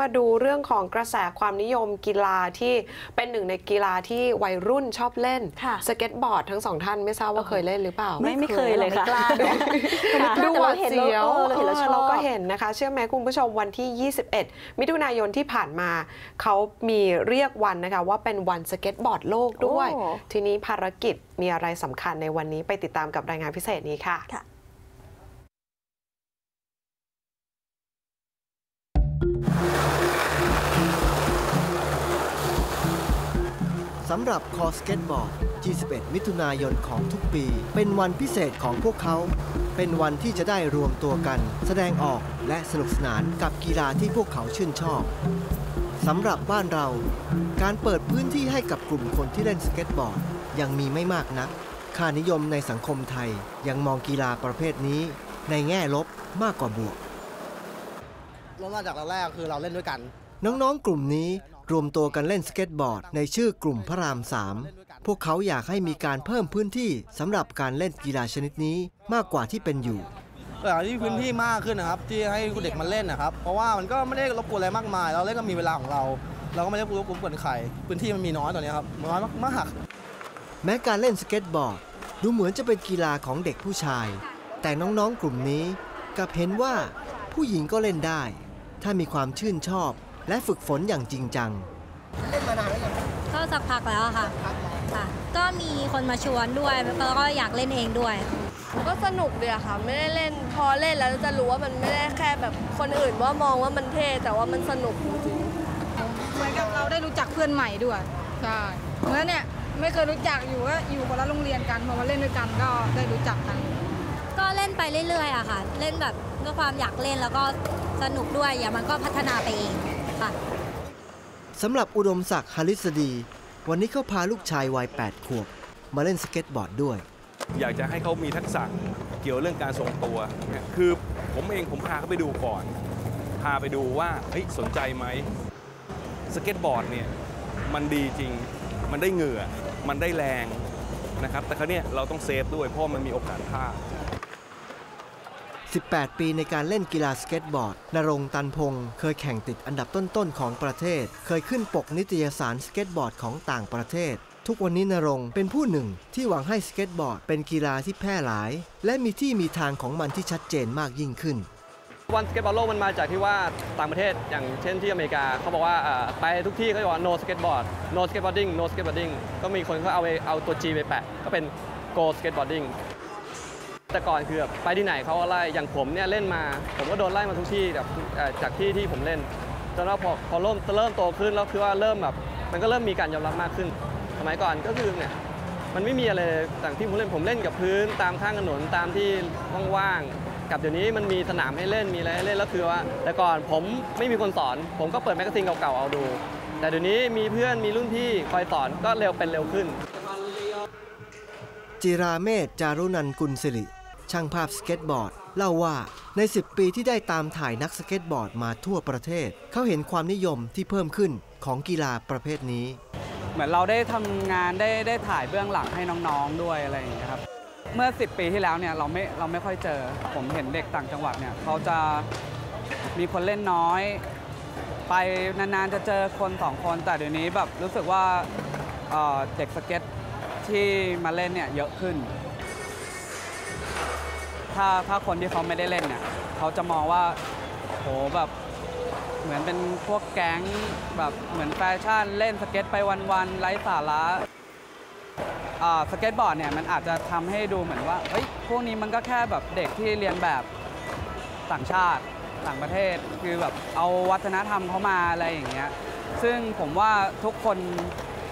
มาดูเรื่องของกระแสความนิยมกีฬาที่เป็นหนึ่งในกีฬาที่วัยรุ่นชอบเล่นค่ะสเก็ตบอร์ดทั้งสองท่านไม่ทราบว่าเคยเล่นหรือเปล่า ไม่ไม่เคยเลยค่ะไม่กล้าดูค่ะดูหวาดแต่เราเห็นเสียวเราเห็นเราชอบเราก็เห็นนะคะ เชื่อไหมคุณผู้ชมวันที่ 21 มิถุนายนที่ผ่านมา เขามีเรียกวันนะคะว่าเป็นวันสเก็ตบอร์ดโลกด้วยโอ้ทีนี้ภารกิจมีอะไรสำคัญในวันนี้ไปติดตามกับรายงานพิเศษนี้ค่ะ สำหรับคอสเก็ตบอร์ด 21 มิถุนายนของทุกปี เป็นวันพิเศษของพวกเขา เป็นวันที่จะได้รวมตัวกัน แสดงออกและสนุกสนานกับกีฬาที่พวกเขาชื่นชอบสำหรับบ้านเรา การเปิดพื้นที่ให้กับกลุ่มคนที่เล่นสเก็ตบอร์ด ยังมีไม่มากนัก ค่านิยมในสังคมไทยยังมองกีฬาประเภทนี้ ในแง่ลบมากกว่าบวกเริ่มมาจากแรกๆคือเราเล่นด้วยกัน น้องๆ กลุ่มนี้ รวมตัวกันเล่นสเก็ตบอร์ดในชื่อกลุ่มพระรามสามพวกเขาอยากให้มีการเพิ่มพื้นที่สำหรับการเล่นกีฬาชนิดนี้มากกว่าที่เป็นอยู่อยากที่พื้นที่มากขึ้นนะครับ ที่ให้เด็กมาเล่นนะครับ เพราะว่ามันก็ไม่ได้รบกวนอะไรมากมาย เราเล่นก็มีเวลาของเรา เราก็ไม่ได้รบกวนใครพื้นที่มันมีน้อยตอนนี้ครับน้อยมากๆแม้การเล่นสเก็ตบอร์ดดูเหมือนจะเป็นกีฬาของเด็กผู้ชาย แต่น้องๆกลุ่มนี้กลับเห็นว่าผู้หญิงก็เล่นได้ ถ้ามีความชื่นชอบ และฝึกฝนอย่างจริงจังก็สักพักแล้วอะค่ะค่ะ ก็มีคนมาชวนด้วยแล้วก็อยากเล่นเองด้วย ก็สนุกดีอะค่ะ ไม่ได้เล่นพอเล่นแล้วจะรู้ว่ามันไม่ได้แค่แบบคนอื่นว่ามองว่ามันเท่แต่ว่ามันสนุกจริงๆเหมือนกับเราได้รู้จักเพื่อนใหม่ด้วยใช่เหมือนเนี่ยไม่เคยรู้จักอยู่ก็อยู่คนละโรงเรียนกันพอมาเล่นด้วยกันก็ได้รู้จักกัน ก็เล่นไปเรื่อยๆอะค่ะ เล่นแบบด้วยความอยากเล่นแล้วก็สนุกด้วยอย่ามันก็พัฒนาไปเอง ค่ะสำหรับอุดมศักดิ์ฮาริสดี วันนี้เขาพาลูกชายวัย8ขวบ มาเล่นสเก็ตบอร์ดด้วย อยากจะให้เขามีทักษะเกี่ยวเรื่องการทรงตัวเนี่ยคือผมเองผมพาเขาไปดูก่อน พาไปดูว่าเฮ้ยสนใจไหมสเก็ตบอร์ดเนี่ยมันดีจริง มันได้เหงื่อ มันได้แรงนะครับ แต่คราวเนี้ยเราต้องเซฟด้วยเพราะมันมีโอกาสพลาด 18 ปีในการเล่นกีฬาสเก็ตบอร์ด นรงค์ตันพงศ์เคยแข่งติดอันดับต้นๆของประเทศ เคยขึ้นปกนิตยสารสเก็ตบอร์ดของต่างประเทศ ทุกวันนี้นรงค์เป็นผู้หนึ่งที่หวังให้สเก็ตบอร์ดเป็นกีฬาที่แพร่หลาย และมีที่มีทางของมันที่ชัดเจนมากยิ่งขึ้นวันสเก็ตบอลโลกมันมาจากที่ว่าต่างประเทศอย่างเช่นที่อเมริกาเขาบอกว่าไปทุกที่เขาบอกว่า no skateboard no skateboarding no skateboarding ก็มีคนเขาเอาเอาตัว G ไปแปะ ก็เป็น go skateboarding แต่ก่อนคือแบบไปที่ไหนเขาก็ไล่อย่างผมเนี่ยเล่นมา ผมก็โดนไล่มาทุกที่แบบจากที่ที่ผมเล่นจนว่าพอพอเริ่มเริ่มโตขึ้นแล้วคือว่าเริ่มแบบ มันก็เริ่มมีการยอมรับมากขึ้น สมัยก่อนก็คือเนี่ยมันไม่มีอะไรเลยต่างที่ผมเล่นผมเล่นกับพื้นตามข้างถนนตามที่ว่างๆกับเดี๋ยวนี้มันมีสนามให้เล่นมีอะไรให้เล่นแล้วคือว่า แต่ก่อนผมไม่มีคนสอน ผมก็เปิดแมกกาซีนเก่าๆเอาดู แต่เดี๋ยวนี้มีเพื่อนมีรุ่นพี่คอยสอนก็เร็วเป็นเร็วขึ้นจิราเมธจารุนันกุลสิริ ช่างภาพสเก็ตบอร์ด เล่าว่าใน 10 ปีที่ได้ตามถ่ายนักสเก็ตบอร์ดมาทั่วประเทศ เขาเห็นความนิยมที่เพิ่มขึ้นของกีฬาประเภทนี้ เหมือนเราได้ทำงานได้ได้ถ่ายเบื้องหลังให้น้องๆด้วยอะไรอย่างเงี้ครับเมื่อ 10 ปีที่แล้วเนี่ยเราไม่เราไม่ค่อยเจอ ผมเห็นเด็กต่างจังหวัดเนี่ยเขาจะมีคนเล่นน้อย ไปนานๆจะเจอคนสองคนแต่เดี๋ยวนี้แบบรู้สึกว่าเออเด็กสเก็ตที่มาเล่นเนี่ยเยอะขึ้น ถ้าถ้าคนที่เขาไม่ได้เล่นเนี่ยเขาจะมองว่าโหแบบเหมือนเป็นพวกแก๊งแบบเหมือนแฟชั่นเล่นสเก็ตไปวันๆไร้สาระสเก็ตบอร์ดเนี่ยมันอาจจะทำให้ดูเหมือนว่าเฮ้ยพวกนี้มันก็แค่แบบเด็กที่เรียนแบบต่างชาติต่างประเทศคือแบบเอาวัฒนธรรมเขามาอะไรอย่างเงี้ยซึ่งผมว่าทุกคน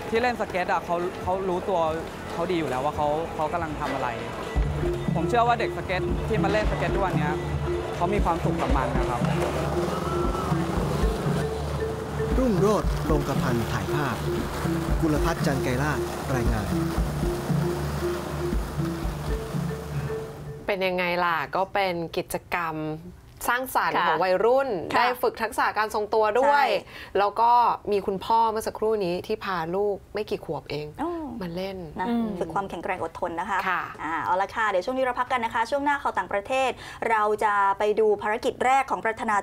ที่เล่นสเก็ตอะเขาเขารู้ตัวเขาดีอยู่แล้วว่าเขาเขากำลังทำอะไร ผมเชื่อว่าเด็กสเก็ตที่มาเล่นสเก็ตทุกวันเนี้ยเขามีความสุขกับมันนะครับ รุ่งโรจน์โรงกระพันธ์ถ่ายภาพ กุลพัฒน์จันไกรราชรายงานเป็นยังไงล่ะ ก็เป็นกิจกรรมสร้างสรรค์ค่ะของวัยรุ่นค่ะได้ฝึกทักษะการทรงตัวด้วยใช่แล้วก็มีคุณพ่อเมื่อสักครู่นี้ที่พาลูกไม่กี่ขวบเองโอ้ มาเล่นนะอืมฝึกความแข็งแกร่งอดทนนะคะค่ะอ่าเอาละค่ะ เดี๋ยวช่วงนี้เราพักกันนะคะ ช่วงหน้าข่าวต่างประเทศ เราจะไปดูภารกิจแรกของประธานา